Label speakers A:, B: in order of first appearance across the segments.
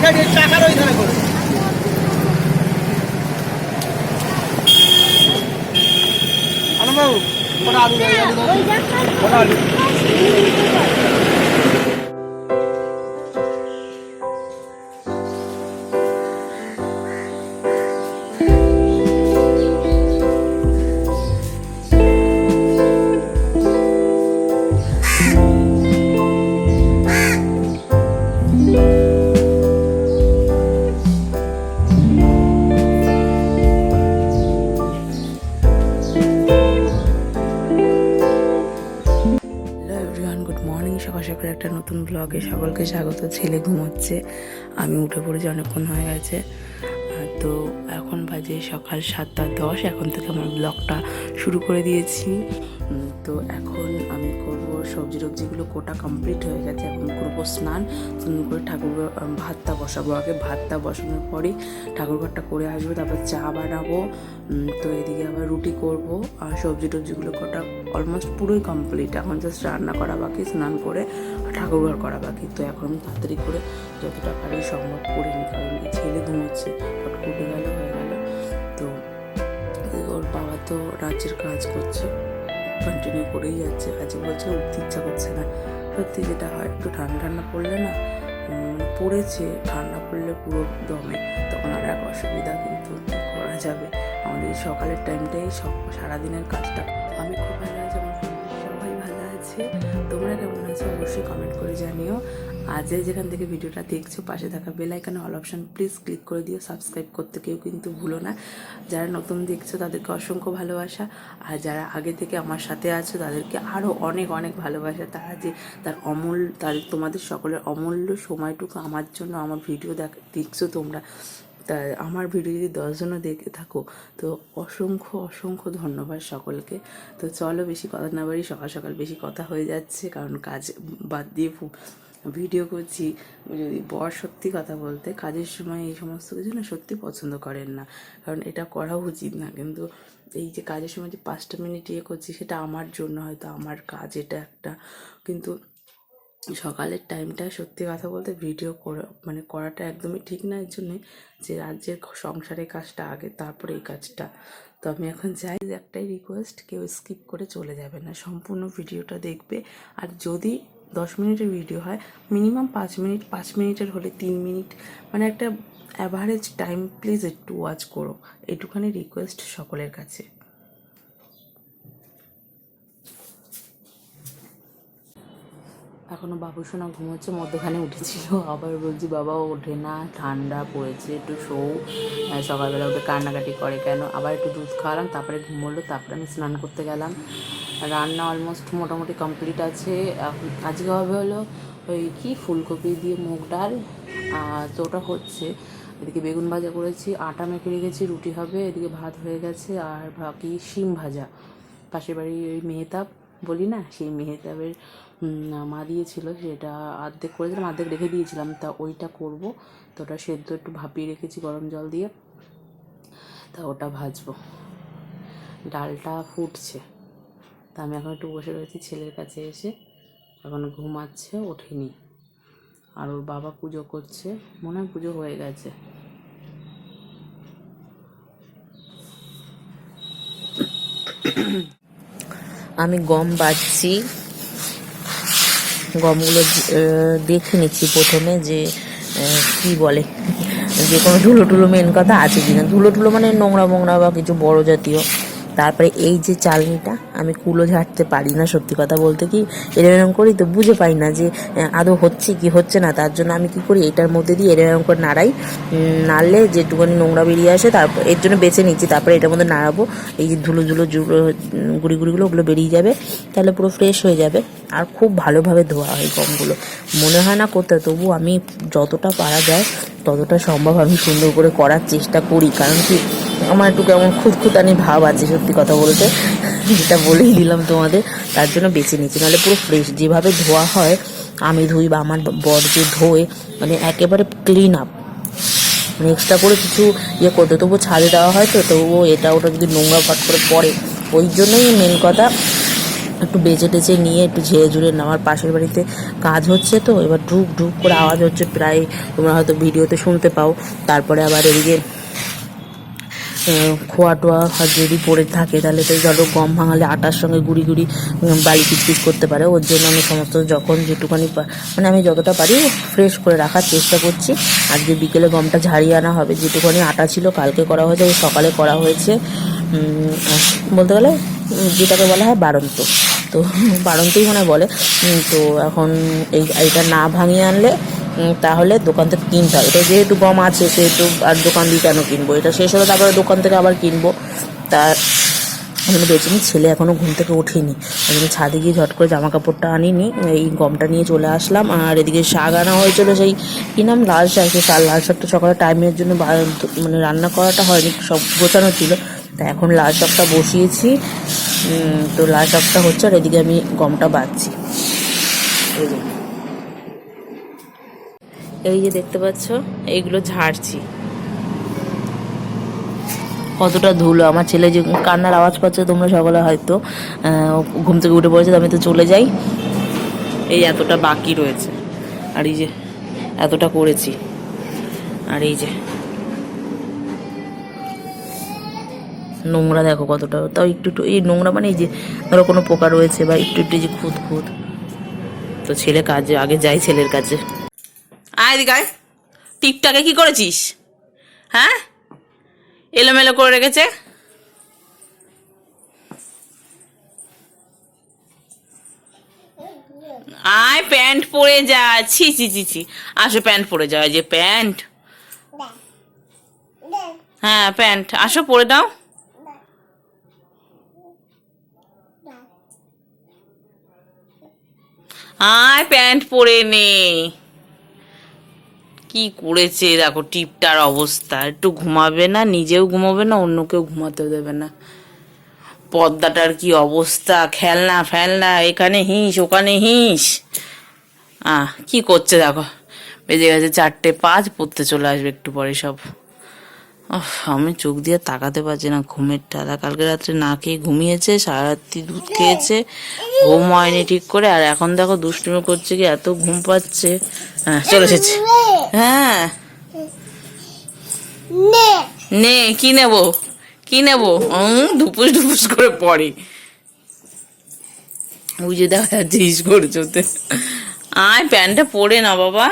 A: সাইডে চাকার ওই ধারে করে আনন্দবাবু কটা আলু কটা আলু?
B: ব্লগে সকলকে স্বাগত। ছেলে ঘুমোচ্ছে আমি উঠে পড়েছি অনেকক্ষণ হয়ে গেছে। বাজে সকাল সাতটা দশ, এখন থেকে আমার ব্লগটা শুরু করে দিয়েছি। তো এখন আমি করব সবজি টবজিগুলো কোটা কমপ্লিট হয়ে গেছে, এখন করব স্নান। সুন্দর করে ঠাকুর ভাতটা বসাবো। আগে ভাতটা বসানোর পরেই ঠাকুরঘরটা করে আসব, তারপর চা বানাবো। তো এদিকে আবার রুটি করব আর সবজি টবজিগুলো কটা অলমোস্ট পুরোই কমপ্লিট এখন জাস্ট রান্না করা বাকি, স্নান করে ঠাকুরঘর করা বাকি। তো এখন তাড়াতাড়ি করে যতটা পারি সম্ভব করে নিই, কারণ ছেলে ঘুমোচ্ছে উঠে গেল, হয়ে গেল। তো ওর বাবা তো রাজ্যের কাজ করছে কন্টিনিউ করেই যাচ্ছে। আজ বলছে উঠতে ইচ্ছা করছে না। সত্যি যেটা হয়, একটু ঠান্ডা ঠান্ডা পড়লে না পড়েছে, ঠান্ডা পড়লে পুরো দমে। তখন আর এক অসুবিধা কিন্তু করা যাবে? আমাদের সকালের টাইমটাই সব, সারাদিনের কাজটা। আমি খুব ভালো আছি, আমার সবাই ভালো আছে। আছো, অবশ্যই কমেন্ট করে জানিও। আর যে যেখান থেকে ভিডিওটা দেখছ, পাশে থাকা বেল আইকনে অল অপশন প্লিজ ক্লিক করে দিও। সাবস্ক্রাইব করতে কেউ কিন্তু ভুলো না। যারা নতুন দেখছ, তাদেরকে অসংখ্য ভালোবাসা। আর যারা আগে থেকে আমার সাথে আছো, তাদেরকে আরও অনেক অনেক ভালোবাসা। তারা যে তার অমূল্য তাদের তোমাদের সকলের অমূল্য সময়টুকু আমার জন্য, আমার ভিডিও দেখ, দেখছ তোমরা। তা আমার ভিডিও যদি দশজনও দেখে থাকো, তো অসংখ্য অসংখ্য ধন্যবাদ সকলকে। তো চলো বেশি কথা না বাড়ি সকাল সকাল বেশি কথা হয়ে যাচ্ছে, কারণ কাজ বাদ দিয়ে ভিডিও করছি। যদি বর সত্যি কথা বলতে কাজের সময় এই সমস্ত কিছু না সত্যি পছন্দ করেন না, কারণ এটা করা উচিত না। কিন্তু এই যে কাজের সময় যে পাঁচটা মিনিট ইয়ে করছি, সেটা আমার জন্য হয়তো আমার কাজ এটা একটা। কিন্তু সকালের টাইমটা সত্যি কথা বলতে ভিডিও করা মানে করাটা একদমই ঠিক না এর জন্যই যে রাজ্যের সংসারের কাজটা আগে তারপরে এই কাজটা। তো আমি এখন যাই একটাই রিকোয়েস্ট কেউ স্কিপ করে চলে যাবে না। সম্পূর্ণ ভিডিওটা দেখবে। আর যদি দশ মিনিটের ভিডিও হয় মিনিমাম পাঁচ মিনিট পাঁচ মিনিটের হলে তিন মিনিট মানে একটা অ্যাভারেজ টাইম প্লিজ একটু ওয়াচ করো। এটুখানি রিকোয়েস্ট সকলের কাছে। এখনও বাবু সোনা ঘুমোচ্ছে, মধ্যখানে উঠেছিল। আবার বলছি, বাবা, ওঠে না, ঠান্ডা পড়েছে, একটু শো সকালবেলা উঠে কান্নাকাটি করে কেন? আবার একটু দুধ খাওয়ালাম, তারপরে ঘুমোলো তারপরে আমি স্নান করতে গেলাম। রান্না অলমোস্ট মোটামুটি কমপ্লিট আছে। আজকে হবে হলো ওই কি, ফুলকপি দিয়ে মুগ ডাল তো ওটা হচ্ছে এদিকে বেগুন ভাজা করেছি, আটা মেখে রেখেছি, রুটি হবে, এদিকে ভাত হয়ে গেছে, আর বাকি শিম ভাজা। পাশের বাড়ি ওই মেহতাব, বলি না, সেই মেহতাবের মা দিয়েছিল সেটা অর্ধেক করেছিলাম অর্ধেক রেখে দিয়েছিলাম। তা ওইটা করব, তো ওটা সেদ্ধ একটু ভাপিয়ে রেখেছি গরম জল দিয়ে। তা ওটা ভাজবো। ডালটা ফুটছে। তা আমি এখন একটু বসে রয়েছি ছেলের কাছে এসে। এখন ঘুমাচ্ছে, ওঠেনি। আর ওর বাবা পুজো করছে, মনে হয় পুজো হয়ে গেছে।
C: আমি গম বাজছি। গমগুলো দেখে নিচ্ছি প্রথমে যে কি বলে, যে কোনো ধুলো টুলো মেন কথা আছে কিনা। ধুলো টুলো মানে নোংরা, মোংরা বা কিছু বড় জাতীয়। তারপরে এই যে চালনিটা, আমি কুলো ঝাড়তে পারি না সত্যি কথা বলতে কি, এরম করি তো বুঝে পাই না যে আদৌ হচ্ছে কি হচ্ছে না, তার জন্য আমি কি করি, এটার মধ্যে দিয়ে এরম করে নাড়াই নাড়লে যেটুকুনি নোংরা বেরিয়ে আসে, তারপর এর জন্য বেছে নিচ্ছি, তারপরে এটার মধ্যে নাড়াবো, এই যে ধুলো ধুলো গুড়ি গুড়িগুলো ওগুলো বেরিয়ে যাবে, তাহলে পুরো ফ্রেশ হয়ে যাবে, আর খুব ভালোভাবে ধোয়া হয় গমগুলো, মনে হয় না করতে, তবু আমি যতটা পারা যায়, ততটা সম্ভব আমি সুন্দর করে করার চেষ্টা করি, কারণ কি আমার একটু কেমন খুঁতখুতানি ভাব আছে সত্যি কথা বলতে। যেটা বলেই দিলাম তোমাদের, তার জন্য বেছে নিচ্ছি নাহলে পুরো ফ্রেশ যেভাবে ধোয়া হয়, আমি ধুই বা আমার বর যে ধোয়ে মানে একেবারে ক্লিন আপ মানে এক্সট্রা করে কিছু ইয়ে করতে তবু ছাদে দেওয়া হয় তো, তবুও এটা ওটা যদি নোংরা ফাট করে পড়ে, ওই জন্যই মেন কথা,
B: একটু বেঁচে টেচে নিয়ে একটু ঝেড়ে ঝুড়ে নেওয়ার পাশের বাড়িতে কাজ হচ্ছে তো, এবার ঢুক ঢুক করে আওয়াজ হচ্ছে, প্রায় তোমরা হয়তো ভিডিওতে শুনতে পাও। তারপরে আবার এদিকে খোয়া টোয়া যদি পড়ে থাকে, তাহলে তো ধরো গম ভাঙালে আটার সঙ্গে গুড়ি গুড়ি বালি কিচকিচ করতে পারে। ওর জন্য আমি সমস্ত যখন যেটুকানি মানে আমি যতটা পারি ফ্রেশ করে রাখার চেষ্টা করছি। আজকে বিকেলে গমটা ঝাড়িয়ে আনা হবে। যেটুকানি আটা ছিল, কালকে করা হয়েছে সকালে করা হয়েছে। বলতে গেলে যেটাকে বলা হয় বাড়ন্ত। তো, বাড়ন্তই মনে বলে। তো এখন এই, এইটা না ভাঙিয়ে আনলে তাহলে দোকান থেকে কিনতে হবে এটা যেহেতু গম আছে, সেহেতু আর দোকান দিয়ে কেন কিনবো? এটা শেষ হলে তারপরে দোকান থেকে আবার কিনবো। তা আমি বেচিনি ছেলে এখনও ঘুম থেকে ওঠেনি জন্য ছাদে গিয়ে ঝট করে জামা কাপড়টা আনিনি, এই গমটা নিয়ে চলে আসলাম। আর এদিকে শাক আনা হয়েছিল সেই, কি নাম? লাল শাক, সেই লাল শাকটা সকালে টাইমের জন্য মানে রান্না করাটা হয়নি, সব গোছানো ছিল। তা এখন লাল শাকটা বসিয়েছি। তো লাল শাকটা হচ্ছে আর এদিকে আমি গমটা বাঁধছি। এই এই যে দেখতে পাচ্ছ, এইগুলো ঝাড়ছি। কতটা ধুলো। আমার ছেলে যে কান্নার আওয়াজ পাচ্ছে, তোমরা সকলে হয়তো ঘুম থেকে উঠে পড়েছে, আমি তো চলে যাই। এই এতটা বাকি রয়েছে। আর এই যে, এতটা করেছি। আর এই যে, নোংরা দেখো কতটা। তাও একটু একটু, এই নোংরা মানে এই যে, ধরো কোনো পোকা রয়েছে বা একটু একটু যে খুঁত খুঁত তো ছেলে কাজে, আগে যাই ছেলের কাছে। আয় এদিকে আয়। টিপটাকে কি করেছিস? হ্যাঁ? এলোমেলো করে রেখেছে। আয়, প্যান্ট পরে যা। ছি ছি ছি ছি। আসো, প্যান্ট পরে যাও। যে প্যান্ট। হ্যাঁ প্যান্ট। আসো, পরে দাও। আয়, প্যান্ট পরে নে। কি করেছে? দেখো টিপটার অবস্থা। একটু ঘুমাবে না নিজেও ঘুমাবে না অন্য কেউ ঘুমাতে দেবে না। পর্দাটার কি অবস্থা? খেলনা ফেলনা এখানে হিস ওখানে হিস। আহ কি করছে দেখো? বেজে গেছে চারটে পাঁচ পড়তে চলে আসবে একটু পরে সব। আমি চোখ দিয়ে তাকাতে পারছি না ঘুমের টালা কালকে রাত্রে না খেয়ে ঘুমিয়েছে সারা রাত্রি দুধ খেয়েছে ঘুম হয়নি ঠিক করে। আর এখন দেখো দুষ্টুমি করছে কি এত ঘুম পাচ্ছে। হ্যাঁ চলে এসেছে। হ্যাঁ। নে। কি নেব? কি নেব? ধুপুস ধুপুস করে পড়ে। ওই যে দেখা যাচ্ছে ইস করছে ওতে আয় প্যান্টটা পরে না বাবা।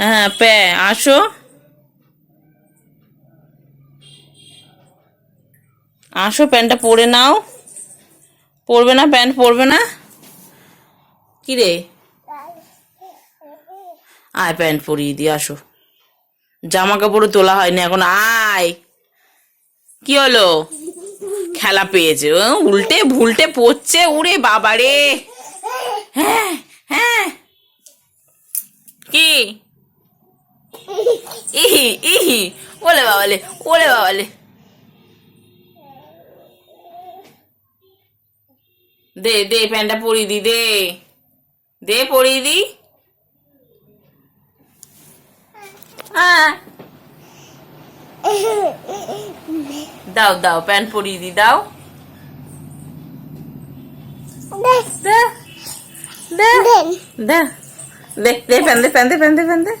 B: হ্যাঁ প্যা আসো। আসো প্যান্টটা পরে নাও। পরবে না প্যান্ট পরবে না। কি রে? আয় প্যান্ট পরিয়ে দিয়ে আসো। জামা কাপড়ও তোলা হয়নি এখন, আয়। কি হলো? খেলা পেয়েছে উল্টে ভুলটে পড়ছে, উড়ে বাবা রে হ্যাঁ হ্যাঁ। কি? ইহি ইহি, ওলে বাবালে ওলে বাবালে। দে দে, প্যান্টটা পরিয়ে দি, দে। দে, পরিয়ে দি হ্যাঁ দাও দাও প্যান্ট পরিয়ে দি দাও। দে। দে। দে। দে। দে। প্যান দে প্যান দে প্যান দে প্যান দে।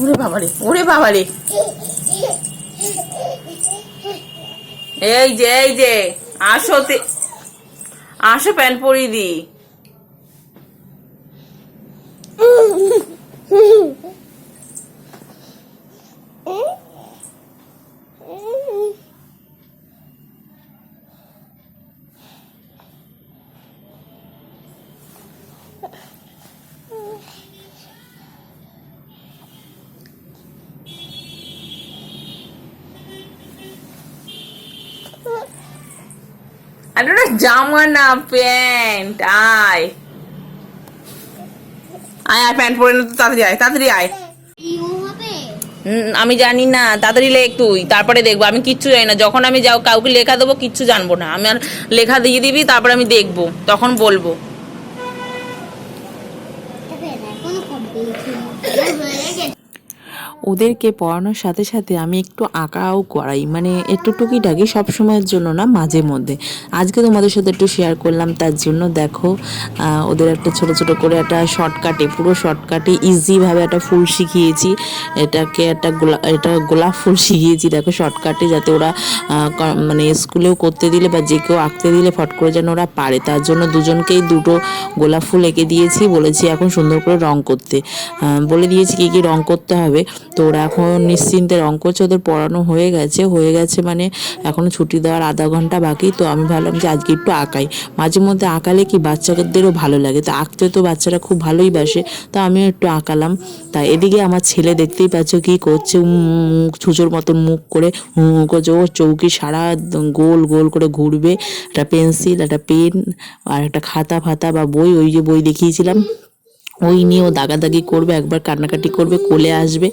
B: ওরে বাবারে ওরে বাবারে। এই যে এই যে আসো তে আসো প্যান্ট পরিয়ে দি আরে ওটা জামা না প্যান্ট আয়। আয় আয় প্যান্ট পরে নে তো তাড়াতাড়ি আয় তাড়াতাড়ি আয়। আমি জানি না তাড়াতাড়ি লেখ তুই তারপরে দেখব আমি কিচ্ছু জানি না যখন আমি যাও কাউকে লেখা দেবো কিচ্ছু জানব না আমি আর লেখা দিয়ে দিবি তারপরে আমি দেখব তখন বলব। ওদেরকে পড়ানোর সাথে সাথে আমি একটু আঁকাও করাই। মানে একটু টুকিটাকি সব সময়ের জন্য না, মাঝে মধ্যে। আজকে তোমাদের সাথে একটু শেয়ার করলাম, তার জন্য দেখো ওদের একটা ছোট ছোট করে একটা শর্টকাটে পুরো শর্টকাটে ইজিভাবে একটা ফুল শিখিয়েছি। এটাকে একটা গোলা, এটা গোলাপ ফুল শিখিয়েছি, দেখো শর্টকাটে যাতে ওরা মানে স্কুলেও করতে দিলে বা যে কেউ আঁকতে দিলে ফট করে যেন ওরা পারে। তার জন্য দুজনকেই দুটো গোলাপ ফুল এঁকে দিয়েছি, বলেছি এখন সুন্দর করে রং করতে। বলে দিয়েছি কী কী রং করতে হবে। তো ওরা এখন নিশ্চিন্তের অঙ্ক করছে ওদের পড়ানো হয়ে গেছে হয়ে গেছে মানে এখনও ছুটি দেওয়ার আধা ঘণ্টা বাকি, তো আমি ভাবলাম যে আজকে একটু আঁকাই। মাঝে মধ্যে আঁকালে কি বাচ্চাদেরও ভালো লাগে? তো আঁকতে তো বাচ্চারা খুব ভালোই বাসে, তো আমিও একটু আঁকালাম। তা এদিকে আমার ছেলে দেখতেই পাচ্ছ কি করছে মুখ, ছুঁচোর মতন মুখ করে করছে ও চৌকি সারা গোল গোল করে ঘুরবে, একটা পেন্সিল, একটা পেন আর একটা খাতা ফাতা বা বই, ওই যে বই দেখিয়েছিলাম। ওই নিয়েও দাগাদাগি করবে একবার কান্নাকাটি করবে কোলে আসবে।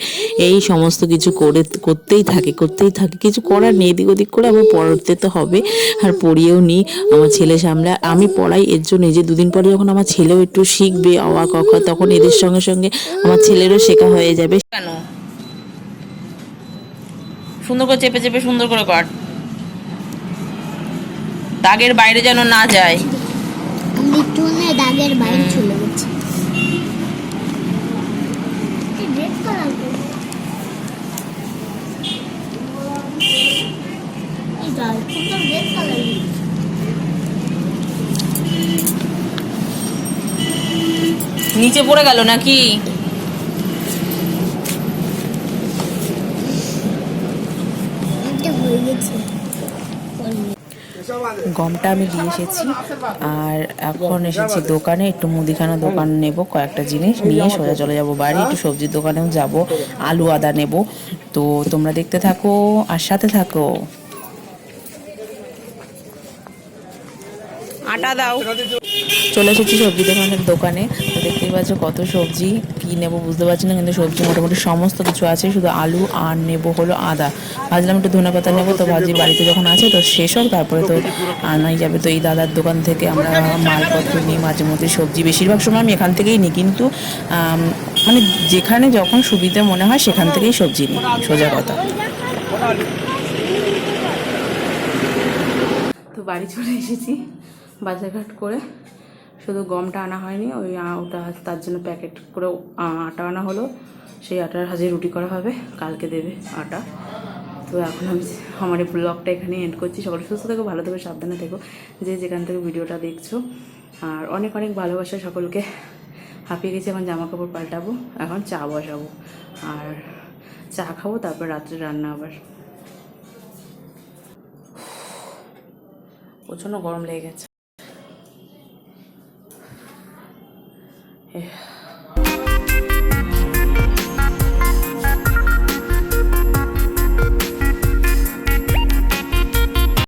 B: এই সমস্ত কিছু করে করতেই থাকে করতেই থাকে। কিছু করার নেই এদিক ওদিক করে আবার পড়তে তো হবে। আর পড়িয়েও নিই আমার ছেলে সামলে। আমি পড়াই এর জন্য। এই যে দুদিন পরে যখন আমার ছেলেও একটু শিখবে অওয়া ক খ, তখন এদের সঙ্গে সঙ্গে আমার ছেলেরও শেখা হয়ে যাবে।
C: কেন? সুন্দর করে চেপে চেপে সুন্দর করে কাট দাগের বাইরে যেন না যায়।
D: আমি টুনে দাগের বাইরে চলে গেছি রেড কালার এই ডাল কিন্তু রেড কালার
C: নিচে পড়ে গেল নাকি?
B: গমটা আমি দিয়ে এসেছি আর এখন এসেছি দোকানে একটু মুদিখানা দোকান নেব কয়েকটা জিনিস নিয়ে সোজা চলে যাব বাড়ি একটু সবজির দোকানেও যাব আলু আদা নেব। তো তোমরা দেখতে থাকো আর সাথে থাকো। আটা দাও। চলে এসেছি সবজি দোকানের দোকানে। তো দেখতেই পাচ্ছ কত সবজি কি নেব বুঝতে পারছি না কিন্তু সবজি মোটামুটি সমস্ত কিছু আছে শুধু আলু আর নেব হলো আদা। ভাজলাম একটু ধনে পাতা নেব তো ভাবছি বাড়িতে যখন আছে তো শেষ হোক তারপরে তো আনাই যাবে। তো এই দাদার দোকান থেকে আমরা মালপত্র নিই মাঝে মধ্যে সবজি বেশিরভাগ সময় আমি এখান থেকেই নিই কিন্তু মানে যেখানে যখন সুবিধা মনে হয় সেখান থেকেই সবজি নিই সোজা কথা। তো বাড়ি চলে এসেছি। বাজারঘাট করে শুধু গমটা আনা হয়নি, ওই ওটা তার জন্য প্যাকেট করে আটা আনা হলো। সেই আটার হাজে রুটি করা হবে, কালকে দেবে আটা। তো এখন আমি আমার এই ব্লগটা এখানে এন্ড করছি। সকলে সুস্থ থেকো, ভালো থেকো, সাবধানে থেকো। যে যেখান থেকে ভিডিওটা দেখছ, আর অনেক অনেক ভালোবাসা সকলকে। হাঁপিয়ে গেছি এখন জামা কাপড় পাল্টাবো, এখন চা বসাবো। আর চা খাব, তারপর রাত্রে রান্না আবার। প্রচণ্ড গরম লেগে গেছে। Yeah.